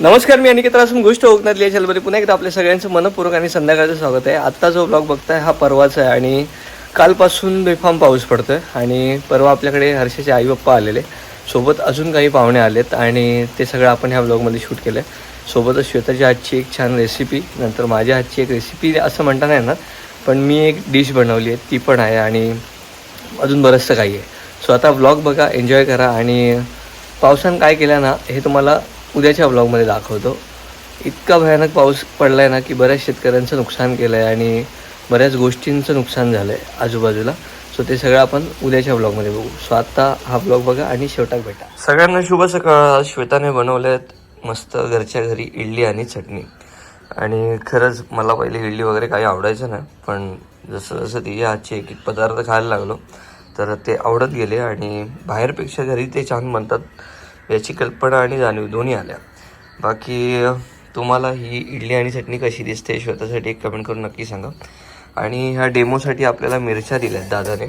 नमस्कार मी अनिकेत रासून गोष्ट ओकनात या चॅनलमध्ये पुन्हा एकदा आपल्या सगळ्यांचं मनपूर्वक आणि संध्याकाळचं स्वागत आहे. आत्ता जो ब्लॉग बघताय हा परवाचा आहे आणि कालपासून बेफाम पाऊस पडतोय आणि परवा आपल्याकडे हर्षाचे आई बाप्पा आलेले. सोबत अजून काही पाहुणे आलेत आणि ते सगळं आपण ह्या ब्लॉगमध्ये शूट केलं आहे सोबतच श्वेताच्या हातची एक छान रेसिपी नंतर माझ्या हातची एक रेसिपी असं म्हणता नाही येणार पण मी एक डिश बनवली आहे ती पण आहे आणि अजून बरंचसं काही आहे. सो आता ब्लॉग बघा एन्जॉय करा आणि पावसानं काय केलं ना हे तुम्हाला उद्याच्या ब्लॉगमध्ये दाखवतो. इतका भयानक पाऊस पडला आहे ना की बऱ्याच शेतकऱ्यांचं नुकसान केलं आहे आणि बऱ्याच गोष्टींचं नुकसान झालं आहे आजूबाजूला. सो ते सगळं आपण उद्याच्या ब्लॉगमध्ये बघू. सो आता हा ब्लॉग बघा आणि शेवटाक भेटा. सगळ्यांना शुभ सकाळ. आज श्वेताने आहेत मस्त घरच्या घरी इडली आणि चटणी. आणि खरंच मला पहिले इडली वगैरे काही आवडायचं नाही पण जसं जसं तिच्या आजचे एक एक पदार्थ खायला लागलो तर ते आवडत गेले आणि बाहेरपेक्षा घरी ते छान बनतात. याची कल्पना आणि जाणीव दोन्ही आल्या. बाकी तुम्हाला ही इडली आणि चटणी कशी दिसते स्वतःसाठी एक कमेंट करून नक्की सांगा. आणि ह्या डेमोसाठी आपल्याला मिरच्या दिल्या आहेत दादाने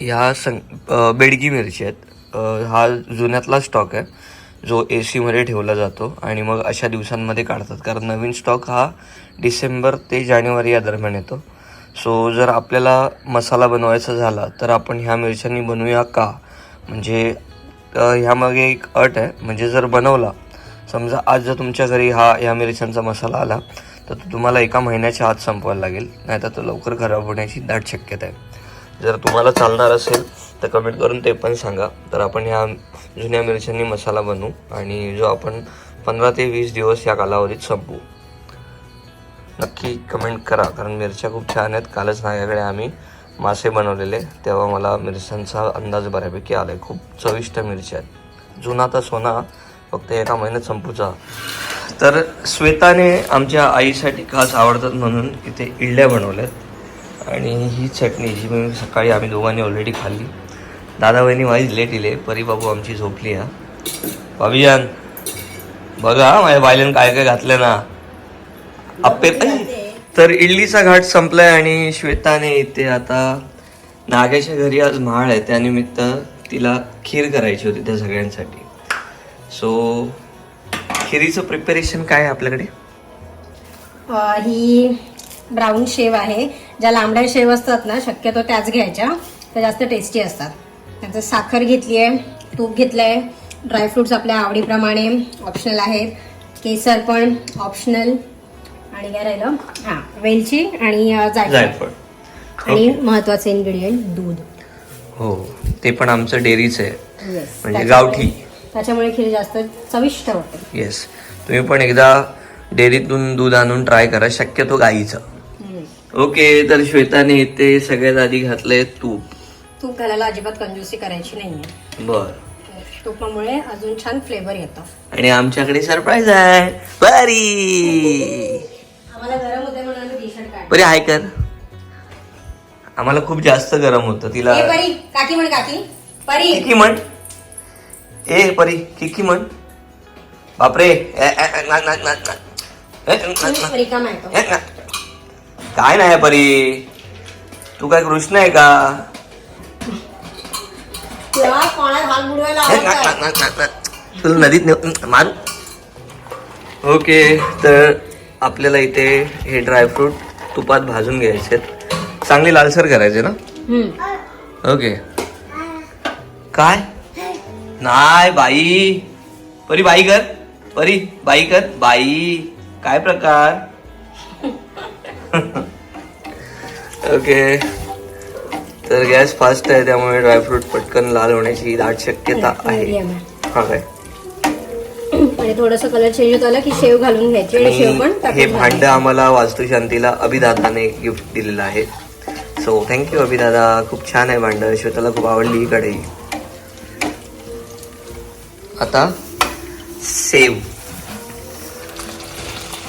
ह्या सं बेडगी मिरची आहेत. हा जुन्यातला स्टॉक आहे. जो ए सीमध्ये ठेवला जातो आणि मग अशा दिवसांमध्ये काढतात. कारण नवीन स्टॉक हा डिसेंबर ते जानेवारी या दरम्यान येतो. सो जर आपल्याला मसाला बनवायचा झाला तर आपण ह्या मिरच्यांनी बनवूया का? म्हणजे ह्यामागे एक अट आहे. म्हणजे जर बनवला समजा आज जर तुमच्या घरी हा या मिरच्यांचा मसाला आला तर तो तुम्हाला एका महिन्याच्या आत संपवायला लागेल. नाहीतर तो लवकर खराब होण्याची दाट शक्यता आहे. जर तुम्हाला चालणार असेल तर कमेंट करून ते पण सांगा. तर आपण ह्या जुन्या मिरच्यांनी मसाला बनवू आणि जो आपण पंधरा ते वीस दिवस या कालावधीत संपवू. नक्की कमेंट करा कारण मिरच्या खूप छान आहेत. कालच माझ्याकडे आम्ही मासे बनवलेले तेव्हा मला मिरच्यांचा अंदाज बऱ्यापैकी आला आहे खूप चविष्ट मिरच्या आहेत. जुना तर सोना फक्त एका महिन्यात संपूचा. तर श्वेताने आमच्या आईसाठी खास आवडतात म्हणून इथे इडल्या बनवल्यात. आणि ही चटणी जी मी सकाळी आम्ही दोघांनी ऑलरेडी खाल्ली. दादा बहिणी माझी लेट इले परी बाबू आमची झोपली हा. भाभीजान बघा माझ्या बायलेन काय काय घातलं ना. आप्पे तर इडलीचा घाट संपलाय आणि श्वेताने इथे आता नाग्याच्या घरी आज महाळ आहे. त्यानिमित्त तिला खीर करायची होती त्या सगळ्यांसाठी. सो खिरीचं प्रिपरेशन काय आहे आपल्याकडे? ही ब्राऊन शेव आहे. ज्या लांबड्या शेव असतात ना शक्यतो त्याच घ्यायच्या. त्या जास्त टेस्टी असतात. त्याचं साखर घेतली आहे तूप घेतलं आहे ड्रायफ्रुट्स आपल्या आवडीप्रमाणे ऑप्शनल आहेत. केसर पण ऑप्शनल आणि काय राहिलं हां वेलची आणि जायफळ. आणि महत्वाचं इन्ग्रेडियंट दूध. हो ते पण आमचं डेअरीच आहे. म्हणजे गावठी. त्याच्यामुळे खीर जास्त चविष्ट होते. येस तुम्ही पण एकदा डेअरीतून दूध आणून ट्राय करा. शक्यतो गाईचं. ओके तर श्वेताने इथे सगळ्यात आधी घातलंय तूप. तूप घालायला अजिबात कंजूसी करायची नाही बर. तुपामुळे अजून छान फ्लेवर येतो. आणि आमच्याकडे सरप्राईज आहे. बरी बरी हाय कर. आम्हाला खूप जास्त गरम होतं तिला ए परी काकी म्हण काकी. परी. किकी म्हण? ए परी किकी म्हण? बापरे. काय नाही परी. तू काय कृष्ण आहे का? तुला नदीत मारू? ओके तर आपल्याला इथे हे ड्रायफ्रूट तुपात भाजून घ्यायचे चांगले लालसर करायचे ना. ओके. काय? नाही बाई. परी बाई कर. परी बाई कर. बाई. काय प्रकार? ओके. तर गॅस फास्ट आहे त्यामुळे ड्रायफ्रूट पटकन लाल होण्याची दाट शक्यता आहे. हा काय? आणि थोडस कलर चेंज होत आला की शेव घालून घ्यायची आणि शेव पण हे टाकून भांड घालायची. आम्हाला वास्तुशांतीला अभिदादाने गिफ्ट दिलेलं आहे. So thank you Abhidada. खूप छान आहे भांड. श्वेताला खूप आवडली ही कढई. आता सेव.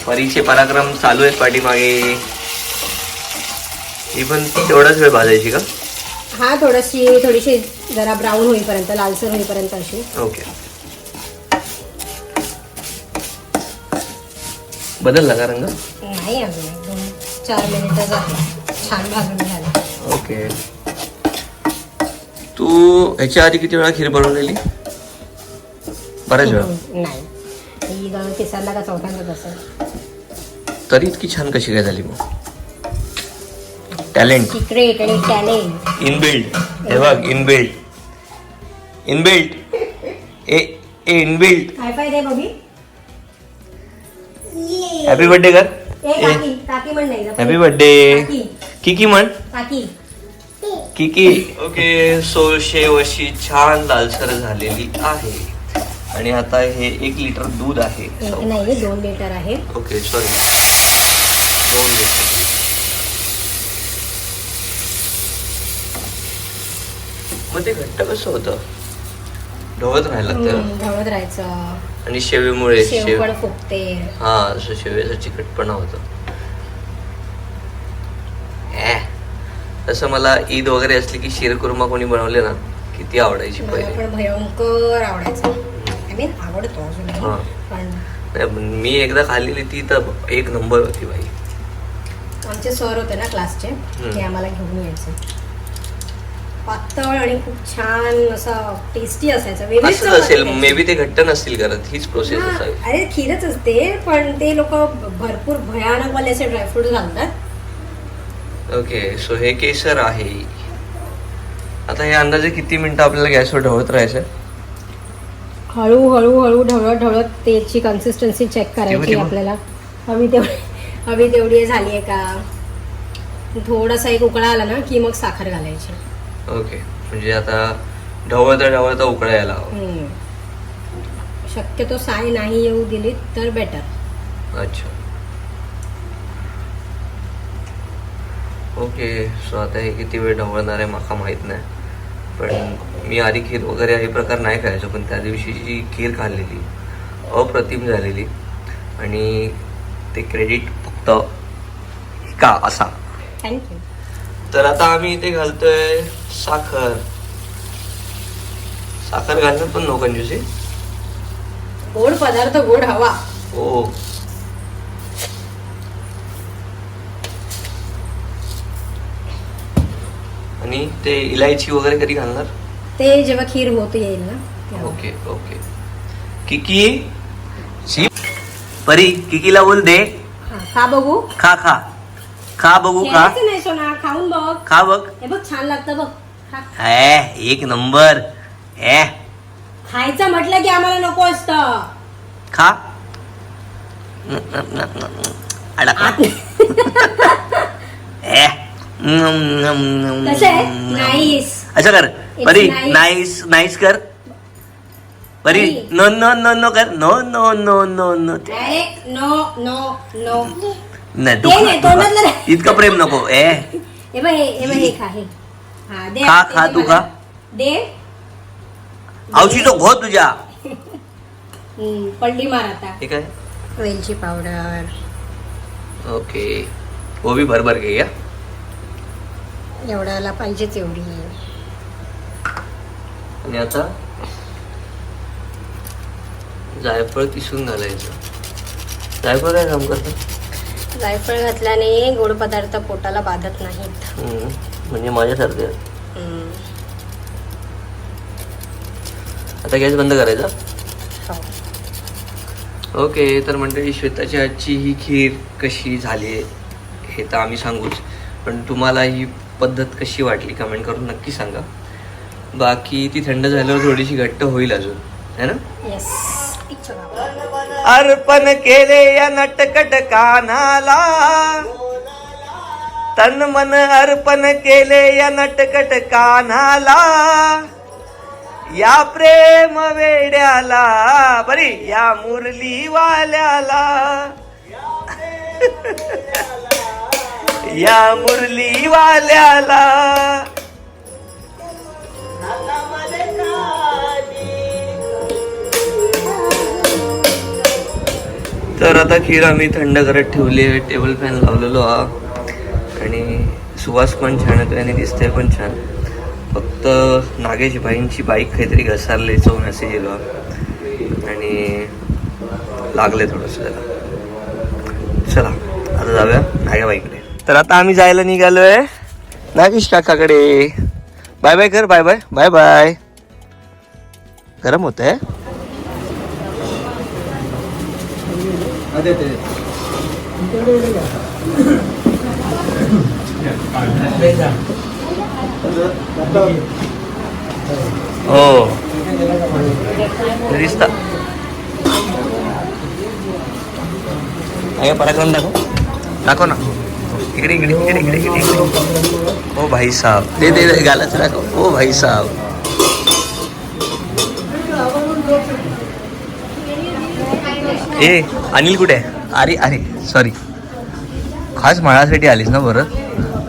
परीचे पराक्रम चालू आहेत पाठीमागे. ही पण तेवढाच वेळ भाजायची का? हा थोडीशी थोडीशी जरा ब्राऊन होईपर्यंत लालसर होईपर्यंत अशी. ओके बदलला का रंग? नाही अजून. चार मिनिटं झाली. छान भाजून घ्यायला. ओके. तू ह्याच्या आधी किती वेळा खीर बनवलेली? बऱ्याच वेळा. हम्म, नाही. ही जवळ तिसऱ्यांदा का चौथ्यांदाच असेल तरी इतकी छान कशी काय झाली मग? टॅलेंट सिक्रेट आणि टॅलेंट इनबिल्ड हे बघ इनबिल्ड इनबिल्ड ए ए इनबिल्ड काय फायदा आहे बघी? हॅपी बर्थडे कर हॅपी बर्थडे काकी म्हण काकी. किकी ओके सो शेव अशी छान लालसर झालेली आहे. आणि आता हे एक लिटर दूध आहे. नाही दोन लिटर आहे. ओके सॉरी दोन लिटर. मग ते घट्ट कसं होतं? ढवळत राहायला लागतं. ढवळत राहायचं. आणि शेवीमुळे शेव शेव पण फुगते. हा असं शेवेचा चिकटपणा होतो. तसं मला ईद वगैरे असली की शिरकुर्मा कोणी बनवले ना किती आवडायची पहिले. भयंकर आवडायचं. आय मीन आवडतो अजूनही. पण नाही, पण मी एकदा खाल्लेली ती तर एक नंबर होती बाई. आमचे सर होते ना क्लासचे. ते आम्हाला घेऊन यायचे. पातळ आणि खूप छान असं टेस्टी असायचं. असेल. मे बी ते घट्ट नसतील करत हीच प्रोसेस असावी. अरे खीरच असते पण ते लोक भरपूर भयानक वाले असे ड्रायफ्रूट घालतात. ओके सो हे केसर आहे. आता हे अंदाजे किती मिनिटं आपल्याला गॅसवर ढवळत राहायचं हळू हळू हळू ढवळत ढवळत त्याची कन्सिस्टन्सी चेक करायची आपल्याला. हवी तेवढी हवी तेवढी झाली आहे का? थोडासा एक उकळा आला ना की मग साखर घालायची. ओके. म्हणजे आता ढवळता ढवळता उकळा यायला हवं. हम्म. शक्यतो साय नाही येऊ दिली तर बेटर अच्छा. ओके सो आता हे किती वेळ ढवळणार आहे माका माहीत नाही. पण मी आधी खीर वगैरे हे प्रकार नाही खायचो पण त्या दिवशी जी खीर खाल्लेली अप्रतिम झालेली. आणि ते क्रेडिट फक्त का असा. थँक्यू तर आता आम्ही इथे घालतोय साखर. साखर घालणार पण नो कंजूसी. गोड पदार्थ गोड हवा. हो. आणि ते इलायची वगैरे कधी घालणार? ते जेव्हा खीर होत येईल ना. Okay okay. किकी? शी? परी किकीला बोल दे. खा बघू. खा खा. खा बघू खा. खेळायचं नाही सोना खाऊन बघ. खा बघ. हे बघ छान लागतं बघ. खा. ए एक नंबर. ए. खायचं म्हटलं की आम्हाला नको असतं. खा. अडका ए. कसं? आहे नाईस. असं कर. It's परी nice. नाईस नाईस कर. Pari Pari. No no no no कर. No no no no no. अरे नो नो नो. नाही ते. इतकं प्रेम नको ए. हे बघ हे हे बघ हे खा हे. हा दे खा, ते खा, दे तू. खा. दे. घो तुझ्या. हम्म, पडली मार आता. हे वेलची पावडर. ओके. वो भी भर भर घे या. एवढ्याला पाहिजेच एवढी. आणि आता? जायफळ किसून घालायचं. जायफळ काय काम करतं? जायफळ घातल्याने गोड पदार्थ पोटाला बाधत नाहीत. म्हणजे माझ्यासारखे. हम्म, आता गॅस बंद करायचा? हो. ओके तर मंडळी श्वेताची आजची ही खीर कशी झाली हे तर आम्ही सांगूच. पण तुम्हाला ही पद्धत कशी वाटली कमेंट करून नक्की सांगा. बाकी ती थंड झाल्यावर थोडीशी घट्ट होईल अजून. है ना? येस अर्पण केले या नटकट कानाला. तन मन अर्पण केले या नटकट कानाला. या प्रेम वेड्याला बरी या मुरलीवाल्याला. या मुरलीवाल्याला. तर आता खीर आम्ही थंड करत ठेवली आहे. टेबल फॅन लावलेलो हा आणि सुवास पण छान येतो आणि दिसतंय पण छान. फक्त नागेश भाईंची बाईक काहीतरी घसारली चो मेसेज येलो हा. आणि लागले थोडंसं त्याला चला आता जाऊया नाग्या बाईकडे तर आता आम्ही जायला निघालो आहे नागेश काकाकडे. बाय बाय कर बाय बाय बाय बाय. गरम होत आहे हो दिसता आहे पराक्रम दाखव. दाखव ना. इकडे इकडे इकडे इकडे इकडे. ओ भाई साहब. दे ते दे, गालाचं दाखव. ओ भाई साहब. ए अनिल कुठे? आहे अरे अरे सॉरी खास माळासाठी आलीस ना बरं?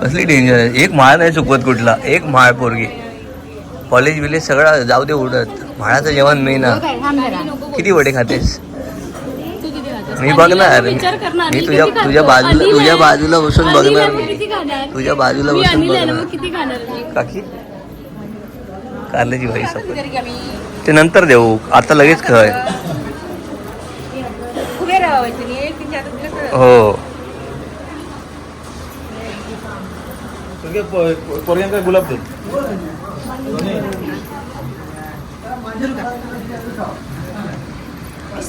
कसली डेंजर आहे? एक माळ नाही चुकवत कुठला. एक माळ पोरगी. कॉलेज बिलेज सगळं जाऊ दे उडत. माळाचं जेवण मेन. किती वडे खातेस? तू किती खातेस? मी बघणार. मी तुझ्या? तुझ्या बाजूला तुझ्या. बाजूला बसून बघणार? तुझ्या बाजूला बसून बघणार? काकी? कारल्याची भाई सपन ते नंतर देऊ. आता लगेच खय हो. पोरग्यांका गुलाब दे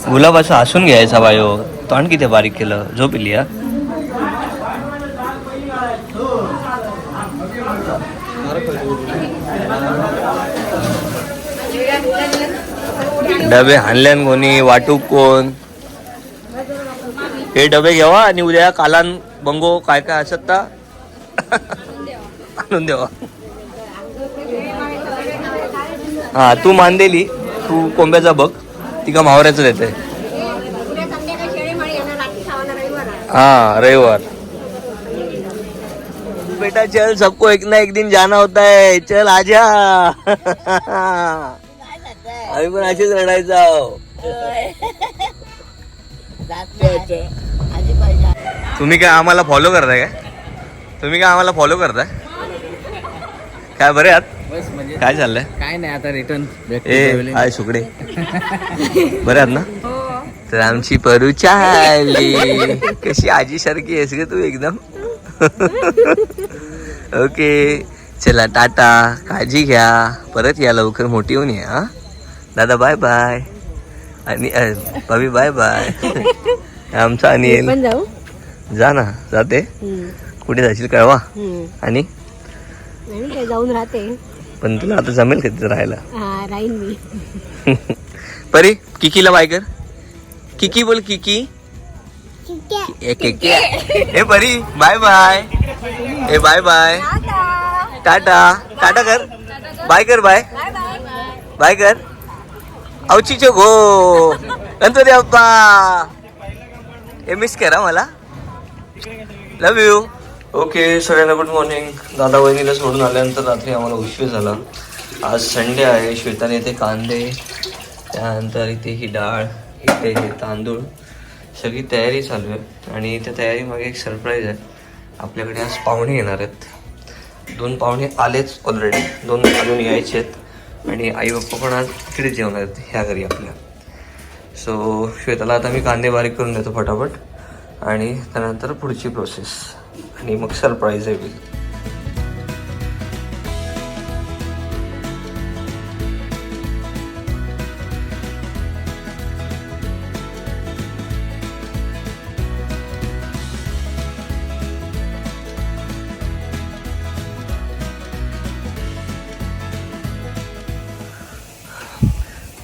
गुलाब असं हसून घ्यायचा बायो. तोंड किती बारीक केलं. झोप इली हा? डबे हाणल्यान कोणी वाटूक कोण? हे डबे घ्यावा आणि उद्या कालान बंगो काय काय असत ता? आणून देवा हा तू मान दिली तू कोंब्याचा बघ तिका मावऱ्याचं देते. हाँ रविवार. बेटा चल सबको एक ना एक दिन जाना होता है. चल आजा. आम्ही पण अशीच रडायचं आहो. तुम्ही काय आम्हाला फॉलो करताय काय? तुम्ही काय आम्हाला फॉलो करताय? काय बरे आहात? बस म्हणजे काय चाललंय? काय नाही आता रिटर्न ए हाय सुकडे बरे आहात ना? तर आमची परू चालली कशी आजी सारखी आहेस ग तू एकदम? ओके चला टाटा. काळजी घ्या. परत या लवकर मोठी होऊन या हा? दादा बाय बाय आणि भाभी बाय बाय आमचा अनिल. पण जाऊ. जा ना जाते. कुठे जाशील कळवा. आणि? काय जाऊन राहते. पण तुला आता जमेल का तिथं राहायला? हा राहीन मी. परी किकीला बाय कर. किकी बोल किकी. ए किकी ए परी बाय बाय. ए बाय बाय. टाटा. टाटा. कर. बाय कर बाय. बाय कर. औचीचे गो गणपती बाप्पा. ए मिस करा मला. लव यू ओके सगळ्यांना गुड मॉर्निंग दादा वहिनीला सोडून आल्यानंतर रात्री आम्हाला उशीर झाला. आज संडे आहे. श्वेताने इथे कांदे त्यानंतर इथे ही डाळ इथे हे तांदूळ. सगळी तयारी चालू आहे. आणि त्या तयारीमागे एक सरप्राईज आहे. आपल्याकडे आज पाहुणे येणार आहेत. दोन पाहुणे आलेच ऑलरेडी दोन अजून यायचे आहेत. आणि आई बाप्पा पण आज तिकडेच जेवणार आहेत. ह्या घरी आपल्या. सो श्वेताला आता मी कांदे बारीक करून देतो फटाफट. आणि त्यानंतर पुढची प्रोसेस आणि मग सरप्राईज आहे.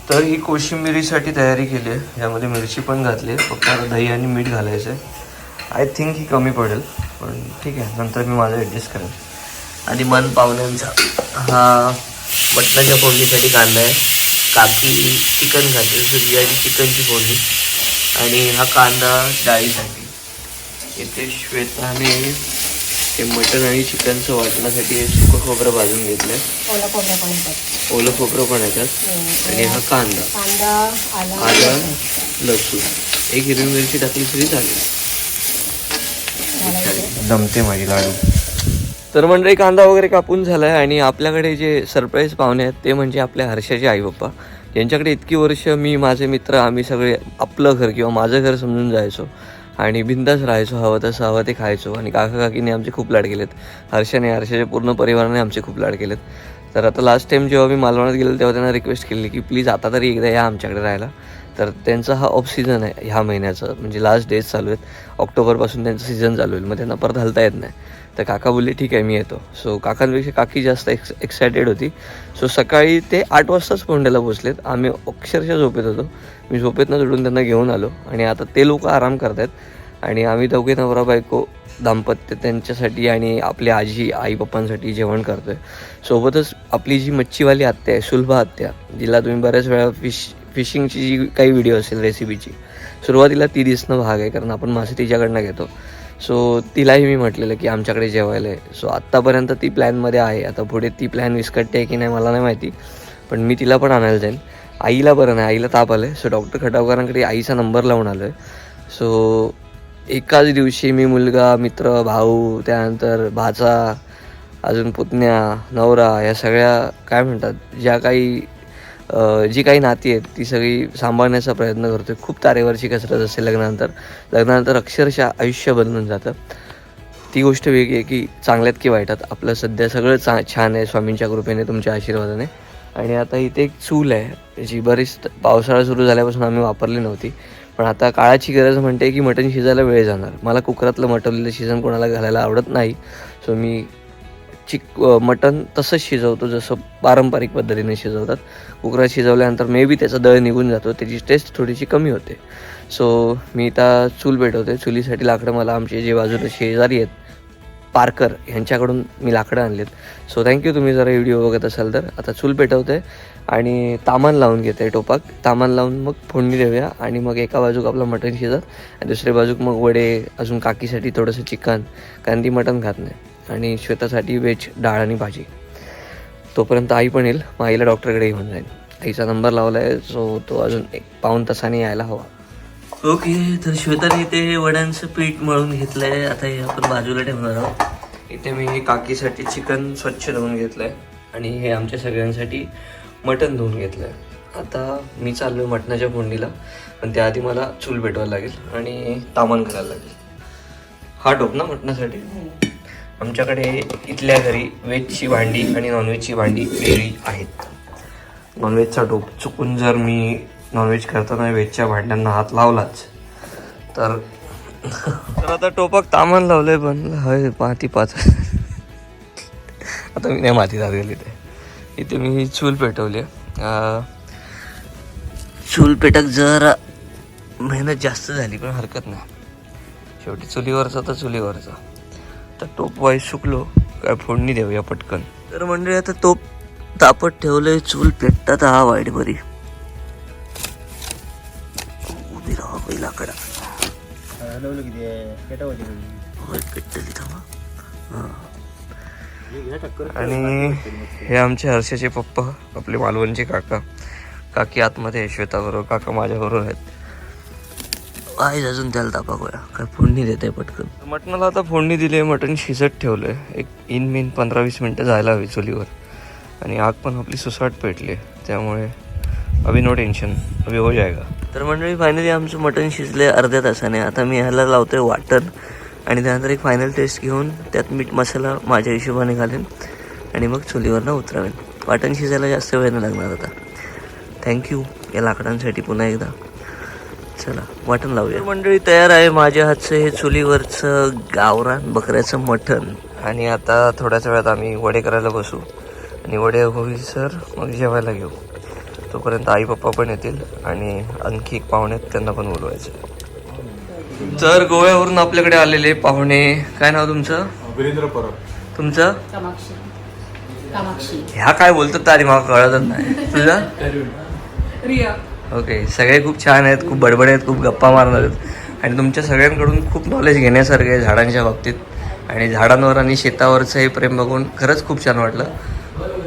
तर ही कोशिंबिरीसाठी तयारी केली आहे. यामध्ये मिरची पण घातली आहे. फक्त आता दही आणि मीठ घालायचं आहे. आय थिंक ही कमी पडेल पण ठीक आहे. नंतर मी माझं ॲडजस्ट करेन. आणि मन पाहुण्यांचा हा मटणाच्या फोडणीसाठी कांदा आहे. काकी चिकन घातली सुरी चिकनची फोडणी. आणि हा कांदा डाळीसाठी. इथे श्वेताने हे मटण आणि चिकनचं वाटण्यासाठी हे सुकं खोबरं भाजून घेतलं आहे ओला खोबऱ्या पण येतात. ओलं खोबरं पण येतात. आणि हा कांदा. कांदा आला आलं लसूण. एक हिरवी मिरची टाकली तरी चालेल. जमते माझी लाडू. तर मंडळी कांदा वगैरे कापून झालाय आणि आपल्याकडे जे सरप्राईज पाहुणे आहेत ते म्हणजे आपल्या हर्षाचे आई बाप्पा यांच्याकडे इतकी वर्ष मी माझे मित्र आम्ही सगळे आपलं घर किंवा माझं घर समजून जायचो. आणि बिंदास राहायचो हवं तसं हवं ते खायचो. आणि काका काकीने आमचे खूप लाड केलेत. हर्षाने हर्षाच्या पूर्ण परिवाराने आमचे खूप लाड केलेत. तर आता लास्ट टाईम जेव्हा मी मालवणात गेलो तेव्हा त्यांना रिक्वेस्ट केली की प्लीज आता तरी एकदा या आमच्याकडे राहायला. तर त्यांचा हा ऑफ सीझन आहे ह्या महिन्याचं. म्हणजे लास्ट डेज चालू आहेत. ऑक्टोबरपासून त्यांचं सीझन चालू होईल. मग त्यांना परत हलता येत नाही. तर काका बोलले ठीक आहे मी येतो. सो काकांपेक्षा काकी जास्त एक्स एक्सायटेड होती. सो सकाळी ते आठ वाजताच पोंड्याला पोचलेत आम्ही अक्षरशः झोपेत होतो. मी झोपेतनं जोडून त्यांना घेऊन आलो. आणि आता ते लोक आराम करतायत. आणि आम्ही दोघे नवरा बायको दाम्पत्य त्यांच्यासाठी आणि आपल्या आजी आई पप्पांसाठी जेवण आहे सोबतच आपली जी मच्छीवाली आत्या आहे सुलभा आत्या जिला तुम्ही बऱ्याच वेळा फिश फिशिंगची जी काही व्हिडिओ असेल रेसिपीची सुरुवातीला ती दिसणं भाग आहे कारण आपण मासे तिच्याकडनं घेतो. सो तिलाही मी म्हटलेलं की आमच्याकडे जेवायला आहे. सो आत्तापर्यंत ती प्लॅनमध्ये आहे. आता पुढे ती प्लॅन विस्कटते की नाही मला नाही माहिती. पण मी तिला पण आणायला जाईन. आईला बरं नाही. आईला ताप आलं आहे सो डॉक्टर खटावकरांकडे आईचा नंबर लावून आलो आहे सो एकाच दिवशी मी मुलगा मित्र भाऊ त्यानंतर भाचा अजून पुतण्या नवरा या सगळ्या काय म्हणतात ज्या काही जी काही नाती आहेत ती सगळी सांभाळण्याचा प्रयत्न करतो आहे खूप तारेवरची कसरत असते लग्नानंतर. लग्नानंतर अक्षरशः आयुष्य बदलून जातं. ती गोष्ट वेगळी आहे की चांगल्यात की वाईटात. आपलं सध्या सगळं चा छान आहे स्वामींच्या कृपेने तुमच्या आशीर्वादाने. आणि आता इथे एक चूल आहे जी बरीच पावसाळा सुरू झाल्यापासून आम्ही वापरली नव्हती. पण आता काळाची गरज म्हणते की मटण शिजायला वेळ जाणार. मला कुकरातलं मटवलेलं शिजन कोणाला घालायला आवडत नाही. सो मी चिक मटण तसंच शिजवतो जसं पारंपरिक पद्धतीने शिजवतात. कुकरात शिजवल्यानंतर मे बी त्याचा दळ निघून जातो त्याची टेस्ट थोडीशी कमी होते. सो मी आता चूल पेटवते चुलीसाठी लाकडं मला आमचे जे बाजूला शेजारी आहेत पारकर यांच्याकडून मी लाकडं आणलेत. सो थँक्यू तुम्ही जरा व्हिडिओ बघत असाल तर. आता चूल पेटवते आणि तामान लावून घेते टोपाक. तामान लावून मग फोडणी देऊया आणि मग एका बाजूक आपलं मटण शिजत आणि दुसऱ्या बाजूक मग वडे अजून काकीसाठी थोडंसं चिकन कारण ती मटण खात नाही. आणि श्वेतासाठी व्हेज डाळ आणि भाजी. तोपर्यंत आई पण येईल मग आईला डॉक्टरकडे घेऊन जाईल. आईचा नंबर लावला आहे सो तो अजून एक पाऊन तासाने यायला हवा. ओके तर श्वेताने इथे वड्यांचं पीठ मळून घेतलं आहे आता हे आपण बाजूला ठेवणार आहोत. इथे मी काकीसाठी चिकन स्वच्छ धुवून घेतलं आहे आणि हे आमच्या सगळ्यांसाठी मटण धुवून घेतलं आहे आता मी चाललो आहे मटणाच्या फोंडीला पण त्याआधी मला चूल पेटवायला लागेल आणि तामण करायला लागेल. हा टोप ना मटणासाठी? आमच्याकडे इथल्या घरी व्हेजची भांडी आणि नॉनव्हेजची भांडी वेगळी आहेत. नॉनव्हेजचा टोप चुकून जर मी नॉनव्हेज करताना व्हेजच्या भांड्यांना हात लावलाच तर तर आता टोपक तामान लावलंय पण हय माती पाच. आता मी नाही माती जात गेली ते इथे मी चूल पेटवली आहे. चूल पेटक जरा मेहनत जास्त झाली पण हरकत नाही. शेवटी चुलीवरचा तर चुलीवरचा. तर टोप वाईस सुकलो काय फोडणी देऊया पटकन. तर म्हणजे आता टोप तापत ठेवलंय चूल पेटतात हा वाईट बरी. उभी राहा पहिला कडा हां. आणि हे आमचे हर्षाचे पप्पा आपले मालवणचे काका. काकी आतमध्ये आहे श्वेताबरोबर काका माझ्याबरोबर आहेत. आहे अजून त्याला तापा काय फोडणी देत आहे पटकन. मटणाला आता फोडणी दिली आहे मटण शिजत ठेवलं आहे एक इन मिन पंधरा वीस मिनटं जायला हवी चुलीवर. आणि आग पण आपली सुसाट पेटली. आहे त्यामुळे अभि नो टेन्शन अभि हो जाएगा तर मंडळी फायनली आमचं मटण शिजले अर्ध्या तासाने. आता मी ह्याला लावतोय वाटण. आणि त्यानंतर एक फायनल टेस्ट घेऊन त्यात मीठ मसाला माझ्या हिशोबाने घालेन. आणि मग चुलीवरनं उतरावेन. वाटण शिजायला जास्त वेळ नाही लागणार आता. थँक्यू या लाकडांसाठी पुन्हा एकदा. चला वाटण लावूया. मंडळी तयार आहे माझ्या हातचं हे चुलीवरचं गावरान बकऱ्याचं मटण. आणि आता थोड्याच वेळात आम्ही वडे करायला बसू. आणि वडे होईल सर. मग जेवायला घेऊ. तोपर्यंत आई पप्पा पण येतील आणि आणखी एक पाहुणे आहेत त्यांना पण बोलवायचं. तर गोव्यावरून आपल्याकडे आलेले पाहुणे. काय नाव तुमचं? वीरेंद्र परब. तुमचं? कामाक्षी. कामाक्षी. ह्या काय बोलतात तारी मला कळतच नाही. तुझं? रिया. ओके सगळे खूप छान आहेत खूप बडबड आहेत खूप गप्पा मारणार आहेत. आणि तुमच्या सगळ्यांकडून खूप नॉलेज घेण्यासारखं आहे झाडांच्या बाबतीत. आणि झाडांवर आणि शेतावरचं हे प्रेम बघून खरंच खूप छान वाटलं.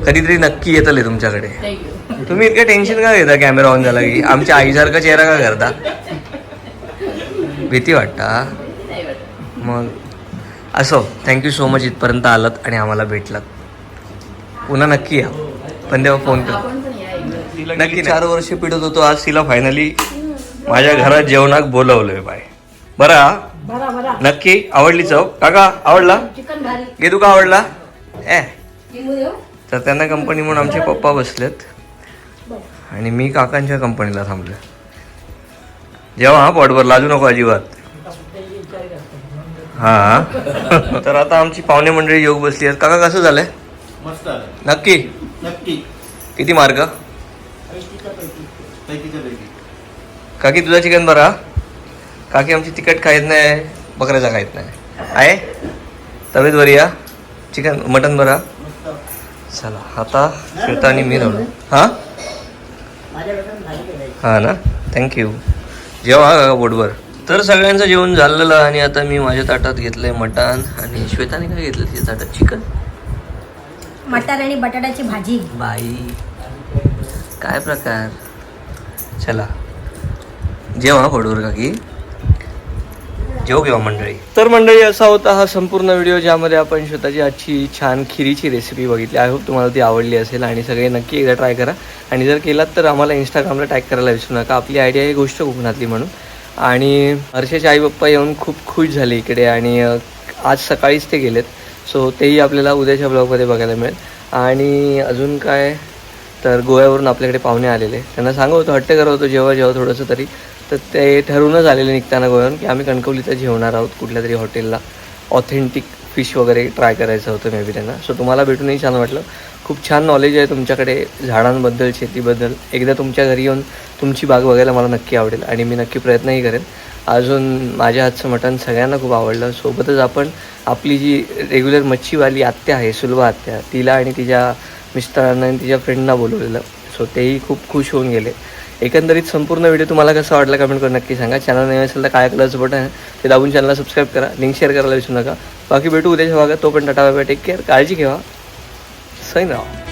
कधीतरी नक्की येतले तुमच्याकडे. तुम्ही इतकं टेन्शन का घेता कॅमेरा ऑन झाला की? आमच्या आईसारखा चेहरा का करता? भीती वाटता मग असो थँक्यू सो मच इथपर्यंत आलात आणि आम्हाला भेटलात. पुन्हा नक्की या. पण तेव्हा फोन कर. नक्की चार वर्ष पिढत होतो. आज तिला फायनली माझ्या घरात जेवणाक बोलवलंय बाय बरं? नक्की? आवडली चव? काका आवडला? चिकन भारी. घे तू का आवडला? ए. तर त्यांना कंपनी म्हणून आमचे पप्पा बसलेत. आणि मी काकांच्या कंपनीला थांबलो जेव्हा हा पोटभर लाजू नको अजिबात. हा. तर आता आमची पाहुणे मंडळी योग बसली आहेत. काका कसं झालंय? मस्त आहे नक्की? नक्की. किती मार्क? काकी तुझा चिकन बरा काकी आमची तिखट खायत नाही बकऱ्याचा खायत नाही. आहे? तब्येत बरी या चिकन मटन बरा चला आता श्वेता आणि मी राहू हां? हां ना? थँक्यू जेवा हा काका पोटभर. तर सगळ्यांचं जेवण झालेलं आणि आता मी माझ्या ताटात घेतलंय मटण आणि श्वेताने काय घेतलं तिच्या ताटात? चिकन मटार आणि बटाट्याची भाजी. बाई. काय प्रकार? चला. जेव्हा पडूर काकी जेव घेवा मंडळी. तर मंडळी असा होता हा संपूर्ण व्हिडिओ ज्यामध्ये आपण स्वतःची आजची छान खिरीची रेसिपी बघितली. आय होप तुम्हाला ती आवडली असेल आणि सगळे नक्की एकदा ट्राय करा. आणि जर केलात तर आम्हाला इंस्टाग्रामला टॅग करायला विसरू नका. आपली आयडिया ही गोष्ट कोकणातली म्हणून. आणि हर्षेचे आई बाप्पा येऊन खूप खुश झाले इकडे आणि आज सकाळीच ते गेलेत. सो तेही आपल्याला उद्याच्या ब्लॉगमध्ये बघायला मिळेल. आणि अजून काय? तर गोव्यावरून आपल्याकडे पाहुणे आलेले. त्यांना सांगत होतो हट्ट करत होतो जेव्हा जेव्हा थोडंसं तरी. तर ते ठरूनच आलेले निघताना गोव्यावरून की आम्ही कणकवलीचं जेवणार आहोत कुठल्या तरी हॉटेलला. ऑथेंटिक फिश वगैरे ट्राय करायचं होतं मे बी त्यांना. सो तुम्हाला भेटूनही छान वाटलं. खूप छान नॉलेज आहे तुमच्याकडे झाडांबद्दल शेतीबद्दल. एकदा तुमच्या घरी येऊन तुमची बाग बघायला मला नक्की आवडेल आणि मी नक्की प्रयत्नही करेन. अजून माझ्या हातचं मटण सगळ्यांना खूप आवडलं. सोबतच आपण आपली जी रेग्युलर मच्छीवाली आत्या आहे सुलभा आत्या तिला आणि तिच्या मिस्टरांना आणि तिच्या फ्रेंडना बोलवलेलं. सो तेही खूप खुश होऊन गेले. एकंदरीत संपूर्ण व्हिडिओ तुम्हाला कसा वाटला कमेंट करून नक्की सांगा. चॅनल नवीन असेल तर काय कलरचं बटन आहे ते दाबून चॅनलला सबस्क्राईब करा. लिंक शेअर करायला विसरू नका. बाकी भेटू उद्याच्या भागात. तो पण टाटा बाय टेक केअर काळजी घ्या. सैन राहा